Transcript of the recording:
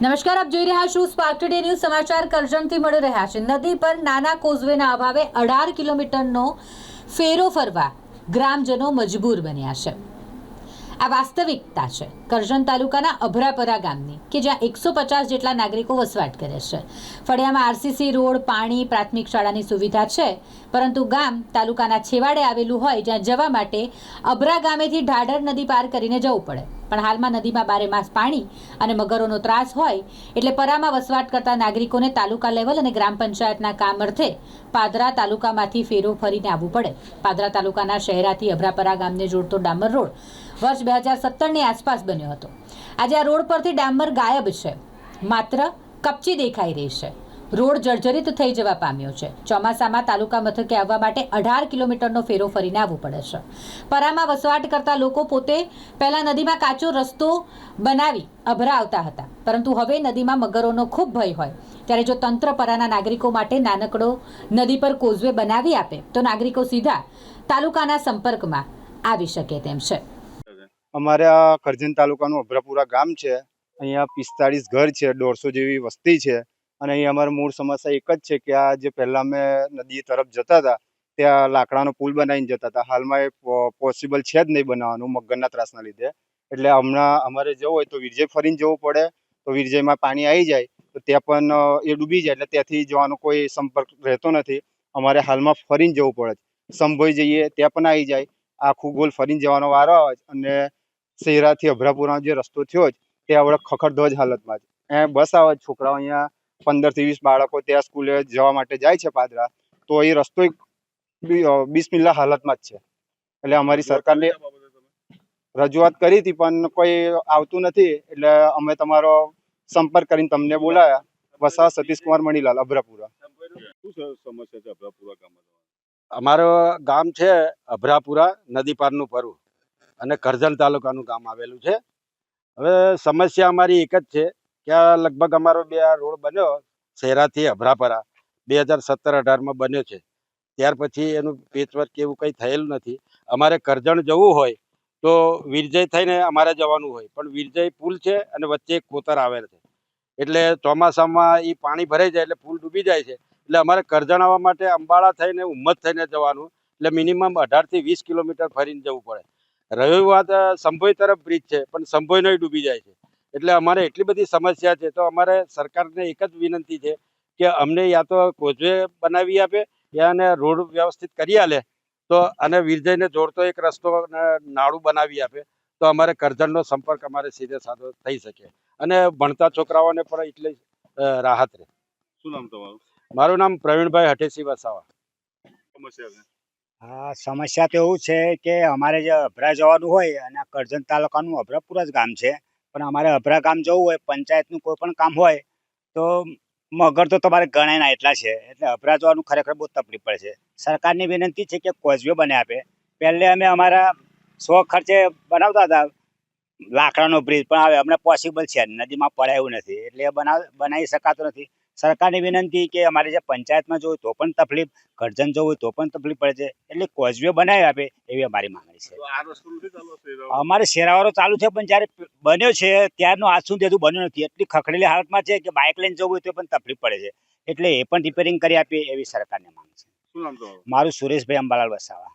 નમસ્કાર, આપ જોઈ રહ્યા છો સ્પાર્ક ટુડે ન્યૂઝ સમાચાર કરજણથી મળી રહ્યા છે. નદી પર નાના કોઝવેના અભાવે અઢાર કિલોમીટરનો ફેરો ફરવા ગ્રામજનો મજબૂર બન્યા છે. આ વાસ્તવિકતા છે. કરજણ તાલુકાના અભરાપરા ગામની, કે જ્યાં એકસો પચાસ જેટલા નાગરિકો વસવાટ કરે છે. ફળિયામાં આરસીસી રોડ, પાણી, પ્રાથમિક શાળાની સુવિધા છે, પરંતુ ગામ તાલુકાના છેવાડે આવેલું હોય, જ્યાં જવા માટે અભરા ગામેથી ઢાઢર નદી પાર કરીને જવું પડે. પણ હાલમાં નદીમાં બારે માસ પાણી અને મગરોનો ત્રાસ હોય એટલે પરામાં વસવાટ કરતા નાગરિકોને તાલુકા લેવલ અને ગ્રામ પંચાયતના કામ અર્થે પાદરા તાલુકામાંથી ફેરો ફરીને આવવું પડે. પાદરા તાલુકાના શહેરાથી અભરાપરા ગામને જોડતો ડામર રોડ વર્ષ બે હજાર સત્તરની આસપાસ બન્યો હતો. આજે આ રોડ પરથી ડામર ગાયબ છે. માત્ર કપચી દેખાઈ રહી છે. રોડ જર્જરિત થઈ જવા પામ્યો છે. ચોમાસામાં તાલુકા મથકે આવવા માટે અઢાર કિલોમીટરનો ફેરો ફરીને આવવું પડે છે. પરામાં વસવાટ કરતા લોકો પોતે પહેલાં નદીમાં કાચો રસ્તો બનાવી અભરા આવતા હતા. પરંતુ હવે નદીમાં મગરોનો ખૂબ ભય હોય. ત્યારે જો તંત્ર પરાના નાગરિકો માટે નાનકડો નદી પર કોઝવે બનાવી આપે, તો નાગરિકો સીધા તાલુકાના સંપર્કમાં આવી શકે તેમ છે. અમારે આ કરજણ તાલુકાનું અભરાપુરા ગામ છે. અહીંયા પિસ્તાળીસ ઘર છે, દોઢસો જેવી વસ્તી છે. અને અહીં અમારી મૂળ સમસ્યા એક જ છે કે આ જે પહેલાં અમે નદી તરફ જતા હતા, ત્યાં લાકડાનો પુલ બનાવીને જતા હતા. હાલમાં એ પોસિબલ છે જ નહીં બનાવવાનું મગરના ત્રાસના લીધે. એટલે હમણાં અમારે જવું હોય તો વિરજય ફરીને જવું પડે. તો વિરજયમાં પાણી આવી જાય, તો ત્યાં પણ એ ડૂબી જાય. એટલે ત્યાંથી જવાનો કોઈ સંપર્ક રહેતો નથી. અમારે હાલમાં ફરીને જવું પડે સંભોઈ જઈએ, ત્યાં પણ આવી જાય. આખું ગોલ ફરીને જવાનો વારો આવે અને શહેરાથી અભરાપુરાનો જે રસ્તો થયો છે, તે આવડે ખખડધજ હાલતમાં છે. એ બસ આવે છોકરાઓ અહીંયા પંદરથી વીસ બાળકો ત્યાં સ્કૂલે જવા માટે જાય છે પાદરા તો એ રસ્તો બિસ્મિલ્લા હાલતમાં જ છે. એટલે અમારી સરકારને રજૂઆત કરી હતી પણ કોઈ આવતું નથી એટલે અમે તમારો સંપર્ક કરીને તમને બોલાયા. વસા સતીશકુમાર મણીલાલ અભરાપુરા. શું સ- સમસ્યા છે અભરાપુરા ગામમાં? તમારે? ગામ છે અભરાપુરા નદી પારનું પરું અને કરજણ તાલુકાનું ગામ આવેલું છે. હવે સમસ્યા અમારી એક જ છે. કે લગભગ અમારો બે આ રોડ બન્યો શહેરાથી અભરાપરા, બે હજાર સત્તર અઢારમાં બન્યો છે. ત્યાર પછી એનું પેચવર્ક એવું કંઈ થયેલું નથી. અમારે કરજણ જવું હોય તો વિરજય થઈને અમારે જવાનું હોય, પણ વિરજય પુલ છે અને વચ્ચે એક કોતર આવેલ છે. એટલે ચોમાસામાં એ પાણી ભરાઈ જાય એટલે પુલ ડૂબી જાય છે. એટલે અમારે કરજણ આવવા માટે અંબાળા થઈને ઉમ્મત થઈને જવાનું. એટલે મિનિમમ અઢારથી વીસ કિલોમીટર ફરીને જવું પડે. રવિવાર વાત સંભોઈ તરફ બ્રિજ છે, પણ સંભોઈનો ડૂબી જાય છે. એટલે અમારે એટલી બધી સમસ્યા છે તો અમારે સરકારને એક જ વિનંતી છે કે અમને યા તો કોઝવે બનાવી આપે યા અને રોડ વ્યવસ્થિત કરી આલે. તો અને વિરજયને જોડતો એક રસ્તો નાળું બનાવી આપે. તો અમારે કરજણનો સંપર્ક અમારે સીધે સાધો થઈ શકે. અને ભણતા છોકરાઓને પણ એટલી રાહત રહે. શું નામ તમારું? મારું નામ પ્રવીણભાઈ હઠેસી વસાવા. હા સમસ્યા તો એવું છે કે અમારે જે અભરા જવાનું હોય અને આ કરજણ તાલુકાનું અભરાપુરા જ ગામ છે. પણ અમારે અભરા ગામ જવું હોય, પંચાયતનું કોઈ પણ કામ હોય, તો મગર તો તમારે ગણાય ના એટલા છે. એટલે અભરા જવાનું ખરેખર બહુ તકલીફ પડે છે. સરકારની વિનંતી છે કે કોઝવે બને આપે. પહેલે અમે અમારા સો ખર્ચે બનાવતા હતા. લાકડાનો બ્રિજ પણ હવે અમને પોસિબલ છે. નદીમાં પડાયું નથી. એટલે બનાવ, બનાવી શકાતો નથી. સરકારની વિનંતી કે અમારે જે પંચાયતમાં જવું હોય તો પણ તકલીફ કરજણ જવું હોય તો પણ તકલીફ પડે છે. એટલે કોઝવે બનાવી આપે એવી અમારી માંગણી છે? અમારે શેરાવાળો ચાલુ છે પણ જ્યારે બન્યો છે ત્યારનો આજ સુધી હજુ બન્યો નથી. એટલી ખખડેલી હાલતમાં છે કે બાઇક લઈને જવું હોય તો પણ તકલીફ પડે છે. એટલે એ પણ રિપેરિંગ કરી આપીએ એવી સરકારને માંગ છે. મારું સુરેશભાઈ અંબાલાલ વસાવા.